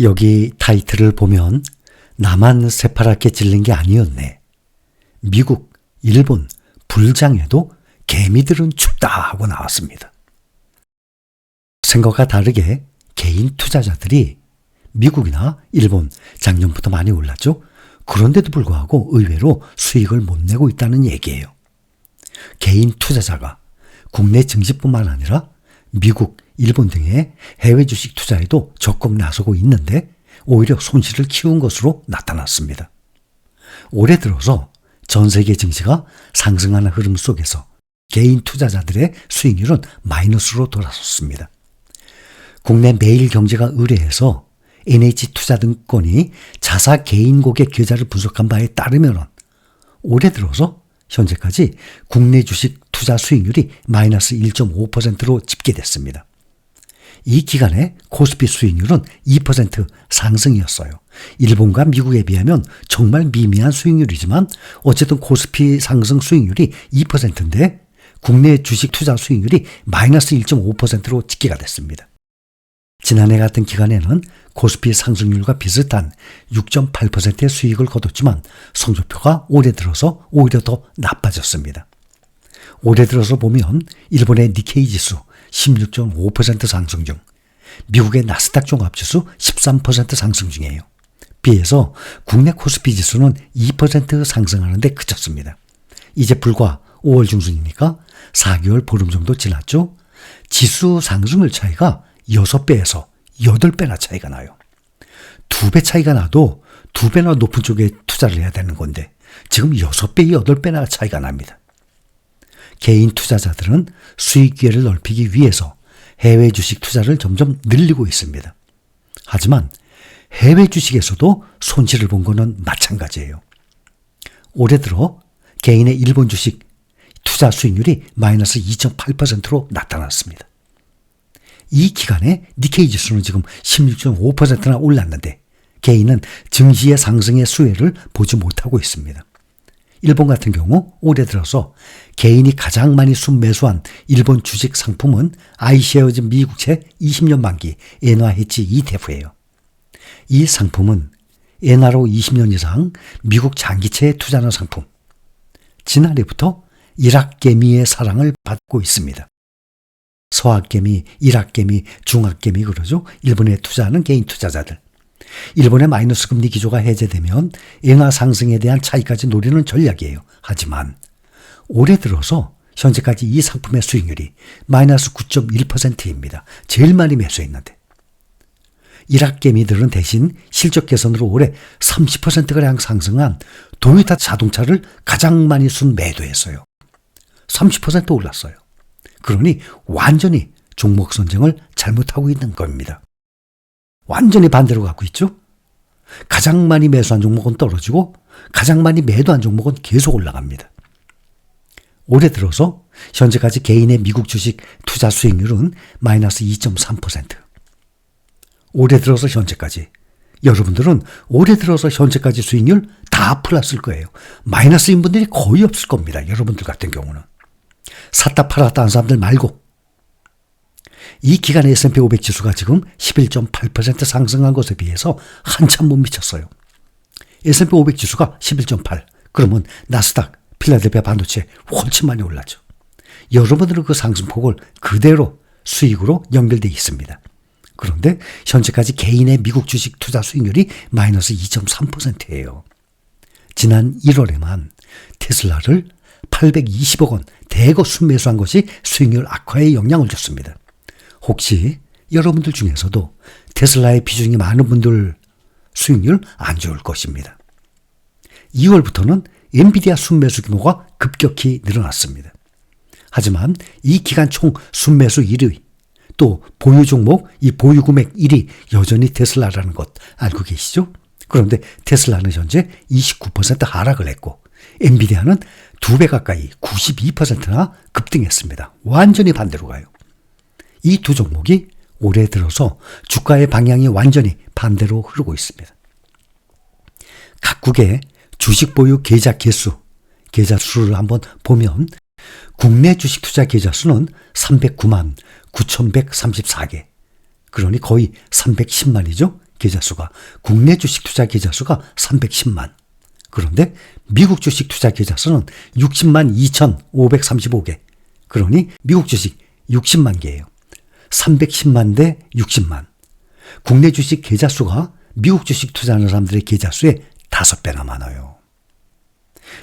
여기 타이틀을 보면 나만 새파랗게 질린 게 아니었네. 미국, 일본, 불장에도 개미들은 춥다 하고 나왔습니다. 생각과 다르게 개인 투자자들이 미국이나 일본 작년부터 많이 올랐죠. 그런데도 불구하고 의외로 수익을 못 내고 있다는 얘기예요. 개인 투자자가 국내 증시뿐만 아니라 미국, 일본 등의 해외 주식 투자에도 적극 나서고 있는데 오히려 손실을 키운 것으로 나타났습니다. 올해 들어서 전 세계 증시가 상승하는 흐름 속에서 개인 투자자들의 수익률은 마이너스로 돌아섰습니다. 국내 매일 경제가 의뢰해서 NH투자증권이 자사 개인 고객 계좌를 분석한 바에 따르면 올해 들어서 현재까지 국내 주식 투자 수익률이 마이너스 1.5%로 집계됐습니다. 이 기간에 코스피 수익률은 2% 상승이었어요. 일본과 미국에 비하면 정말 미미한 수익률이지만 어쨌든 코스피 상승 수익률이 2%인데 국내 주식 투자 수익률이 마이너스 1.5%로 집계가 됐습니다. 지난해 같은 기간에는 코스피 상승률과 비슷한 6.8%의 수익을 거뒀지만 성적표가 올해 들어서 오히려 더 나빠졌습니다. 올해 들어서 보면 일본의 니케이 지수 16.5% 상승 중, 미국의 나스닥 종합지수 13% 상승 중이에요. 비해서 국내 코스피 지수는 2% 상승하는데 그쳤습니다. 이제 불과 5월 중순이니까 4개월 보름 정도 지났죠. 지수 상승률 차이가 6배에서 8배나 차이가 나요. 2배 차이가 나도 2배나 높은 쪽에 투자를 해야 되는 건데 지금 6배, 8배나 차이가 납니다. 개인 투자자들은 수익 기회를 넓히기 위해서 해외 주식 투자를 점점 늘리고 있습니다. 하지만 해외 주식에서도 손실을 본 거는 마찬가지예요. 올해 들어 개인의 일본 주식 투자 수익률이 마이너스 2.8%로 나타났습니다. 이 기간에 니케이 지수는 지금 16.5%나 올랐는데 개인은 증시의 상승의 수혜를 보지 못하고 있습니다. 일본 같은 경우 올해 들어서 개인이 가장 많이 순매수한 일본 주식 상품은 아이쉐어즈 미국채 20년 만기 엔화 해치 ETF예요. 이 상품은 엔화로 20년 이상 미국 장기채에 투자하는 상품. 지난해부터 이락개미의 사랑을 받고 있습니다. 서학개미, 일학개미, 중학개미 그러죠. 일본에 투자하는 개인 투자자들. 일본의 마이너스 금리 기조가 해제되면 엔화 상승에 대한 차이까지 노리는 전략이에요. 하지만 올해 들어서 현재까지 이 상품의 수익률이 마이너스 9.1%입니다. 제일 많이 매수했는데. 일학개미들은 대신 실적 개선으로 올해 30%가량 상승한 도요타 자동차를 가장 많이 순 매도했어요. 30% 올랐어요. 그러니 완전히 종목 선정을 잘못하고 있는 겁니다. 완전히 반대로 갖고 있죠? 가장 많이 매수한 종목은 떨어지고 가장 많이 매도한 종목은 계속 올라갑니다. 올해 들어서 현재까지 개인의 미국 주식 투자 수익률은 마이너스 2.3%. 올해 들어서 현재까지 여러분들은 올해 들어서 현재까지 수익률 다 플러스일 거예요. 마이너스인 분들이 거의 없을 겁니다. 여러분들 같은 경우는. 샀다 팔았다 한 사람들 말고 이 기간에 S&P 500 지수가 지금 11.8% 상승한 것에 비해서 한참 못 미쳤어요. S&P 500 지수가 11.8. 그러면 나스닥, 필라델피아 반도체 훨씬 많이 올랐죠. 여러분들은 그 상승폭을 그대로 수익으로 연결되어 있습니다. 그런데 현재까지 개인의 미국 주식 투자 수익률이 마이너스 2.3%예요. 지난 1월에만 테슬라를 820억 원 대거 순매수한 것이 수익률 악화에 영향을 줬습니다. 혹시 여러분들 중에서도 테슬라의 비중이 많은 분들 수익률 안 좋을 것입니다. 2월부터는 엔비디아 순매수 규모가 급격히 늘어났습니다. 하지만 이 기간 총 순매수 1위, 또 보유 종목, 이 보유 금액 1위 여전히 테슬라라는 것 알고 계시죠? 그런데 테슬라는 현재 29% 하락을 했고, 엔비디아는 2배 가까이 92%나 급등했습니다. 완전히 반대로 가요. 이 두 종목이 올해 들어서 주가의 방향이 완전히 반대로 흐르고 있습니다. 각국의 주식 보유 계좌 개수, 계좌 수를 한번 보면 국내 주식 투자 계좌 수는 309만 9,134개. 그러니 거의 310만이죠. 계좌 수가 국내 주식 투자 계좌 수가 310만. 그런데 미국 주식 투자 계좌 수는 60만 2,535개. 그러니 미국 주식 60만 개예요. 310만 대 60만. 국내 주식 계좌 수가 미국 주식 투자하는 사람들의 계좌 수의 5배나 많아요.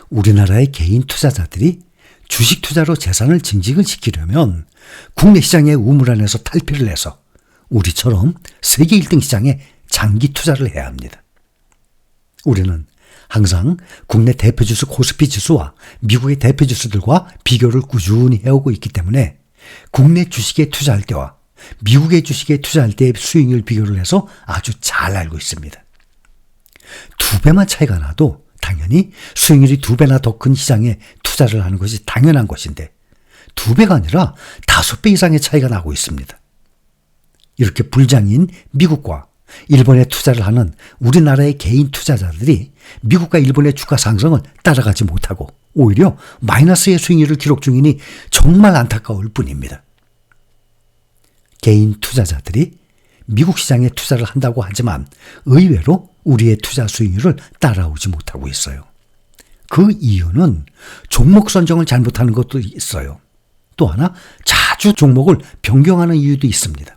우리나라의 개인 투자자들이 주식 투자로 재산을 증식을 시키려면 국내 시장의 우물 안에서 탈피를 해서 우리처럼 세계 1등 시장에 장기 투자를 해야 합니다. 우리는 항상 국내 대표 지수 코스피 지수와 미국의 대표 지수들과 비교를 꾸준히 해오고 있기 때문에 국내 주식에 투자할 때와 미국의 주식에 투자할 때의 수익률 비교를 해서 아주 잘 알고 있습니다. 두 배만 차이가 나도 당연히 수익률이 두 배나 더 큰 시장에 투자를 하는 것이 당연한 것인데 두 배가 아니라 다섯 배 이상의 차이가 나고 있습니다. 이렇게 불장인 미국과 일본에 투자를 하는 우리나라의 개인 투자자들이 미국과 일본의 주가 상승을 따라가지 못하고 오히려 마이너스의 수익률을 기록 중이니 정말 안타까울 뿐입니다. 개인 투자자들이 미국 시장에 투자를 한다고 하지만 의외로 우리의 투자 수익률을 따라오지 못하고 있어요. 그 이유는 종목 선정을 잘못하는 것도 있어요. 또 하나 자주 종목을 변경하는 이유도 있습니다.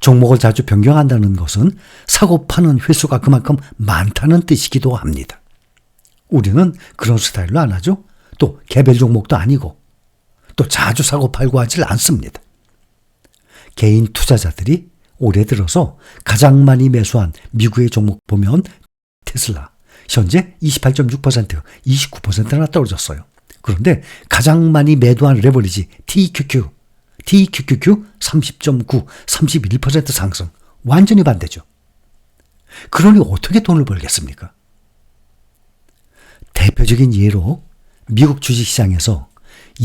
종목을 자주 변경한다는 것은 사고 파는 횟수가 그만큼 많다는 뜻이기도 합니다. 우리는 그런 스타일로 안 하죠. 또 개별 종목도 아니고 또 자주 사고 팔고 하질 않습니다. 개인 투자자들이 올해 들어서 가장 많이 매수한 미국의 종목 보면 테슬라 현재 28.6% 29%나 떨어졌어요. 그런데 가장 많이 매도한 레버리지 TQQ TQQQ 30.9 31% 상승 완전히 반대죠. 그러니 어떻게 돈을 벌겠습니까? 대표적인 예로 미국 주식시장에서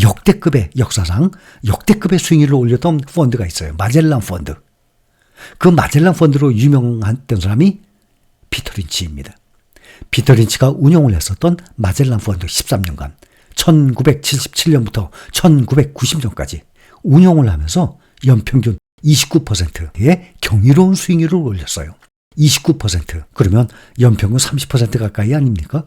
역대급의 역사상 역대급의 수익률을 올렸던 펀드가 있어요. 마젤란 펀드. 그 마젤란 펀드로 유명했던 사람이 피터 린치입니다. 피터 린치가 운영을 했었던 마젤란 펀드 13년간 1977년부터 1990년까지 운영을 하면서 연평균 29%의 경이로운 수익률을 올렸어요. 29% 그러면 연평균 30% 가까이 아닙니까?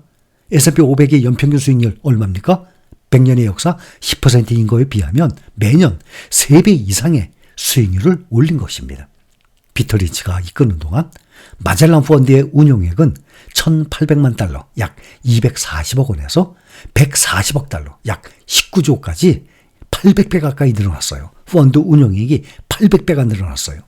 S&P 500의 연평균 수익률 얼마입니까? 100년의 역사 10%인 거에 비하면 매년 3배 이상의 수익률을 올린 것입니다. 피터 리치가 이끄는 동안 마젤란 펀드의 운용액은 1,800만 달러, 약 240억 원에서 140억 달러, 약 19조까지 800배 가까이 늘어났어요. 펀드 운용액이 800배가 늘어났어요.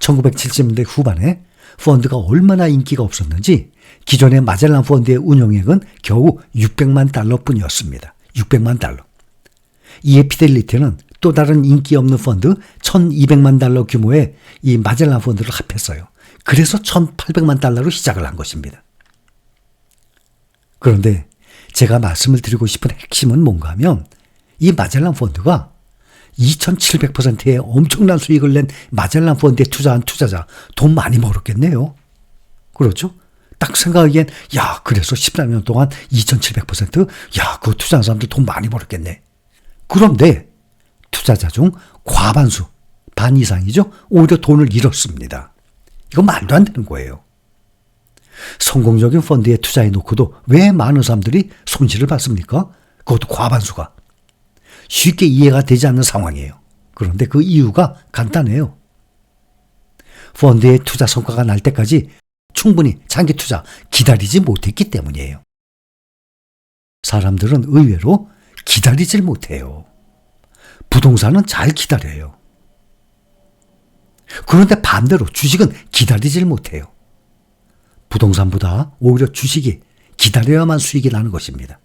1970년대 후반에 펀드가 얼마나 인기가 없었는지 기존의 마젤란 펀드의 운용액은 겨우 600만 달러뿐이었습니다. 600만 달러. 이에 피델리티는 또 다른 인기 없는 펀드 1200만 달러 규모의 이 마젤란 펀드를 합했어요. 그래서 1800만 달러로 시작을 한 것입니다. 그런데 제가 말씀을 드리고 싶은 핵심은 뭔가 하면 이 마젤란 펀드가 2700%의 엄청난 수익을 낸 마젤란 펀드에 투자한 투자자 돈 많이 벌었겠네요. 그렇죠? 딱 생각하기엔 야 그래서 14년 동안 2700%? 야 그거 투자한 사람들 돈 많이 벌었겠네. 그런데 투자자 중 과반수 반 이상이죠. 오히려 돈을 잃었습니다. 이거 말도 안 되는 거예요. 성공적인 펀드에 투자해 놓고도 왜 많은 사람들이 손실을 봤습니까? 그것도 과반수가. 쉽게 이해가 되지 않는 상황이에요. 그런데 그 이유가 간단해요. 펀드의 투자 성과가 날 때까지 충분히 장기 투자 기다리지 못했기 때문이에요. 사람들은 의외로 기다리질 못해요. 부동산은 잘 기다려요. 그런데 반대로 주식은 기다리질 못해요. 부동산보다 오히려 주식이 기다려야만 수익이 나는 것입니다.